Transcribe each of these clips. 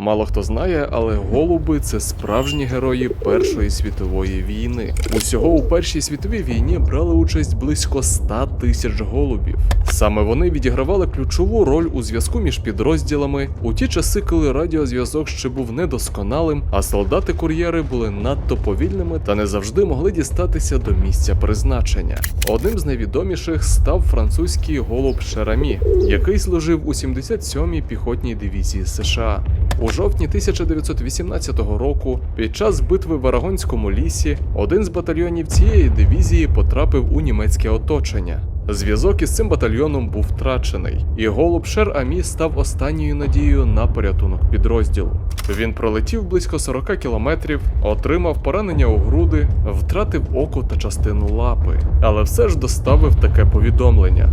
Мало хто знає, але голуби це справжні герої Першої світової війни. Усього у Першій світовій війні брали участь близько 100 тисяч голубів. Саме вони відігравали ключову роль у зв'язку між підрозділами у ті часи, коли радіозв'язок ще був недосконалим, а солдати-кур'єри були надто повільними та не завжди могли дістатися до місця призначення. Одним з найвідоміших став французький голуб Шерамі, який служив у 77-й піхотній дивізії США. У жовтні 1918 року, під час битви в Арагонському лісі, один з батальйонів цієї дивізії потрапив у німецьке оточення. Зв'язок із цим батальйоном був втрачений, і голуб Шер Амі став останньою надією на порятунок підрозділу. Він пролетів близько 40 кілометрів, отримав поранення у груди, втратив око та частину лапи, але все ж доставив таке повідомлення.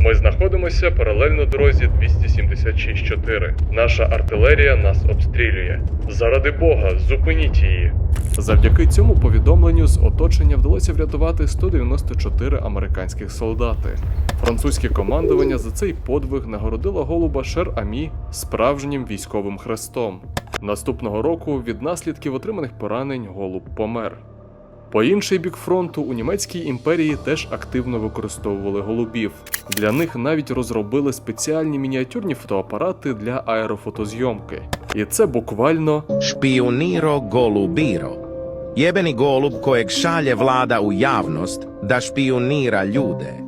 Ми знаходимося паралельно дорозі 276-4. Наша артилерія нас обстрілює. Заради Бога, зупиніть її. Завдяки цьому повідомленню з оточення вдалося врятувати 194 американських солдати. Французьке командування за цей подвиг нагородило голуба Шер Амі справжнім військовим хрестом. Наступного року від наслідків отриманих поранень голуб помер. По інший бік фронту у німецькій імперії теж активно використовували голубів. Для них навіть розробили спеціальні мініатюрні фотоапарати для аерофотозйомки. І це буквально шпіоніро голубіро. Єбені голуб kojeg šalje влада u да шпіоніра люди.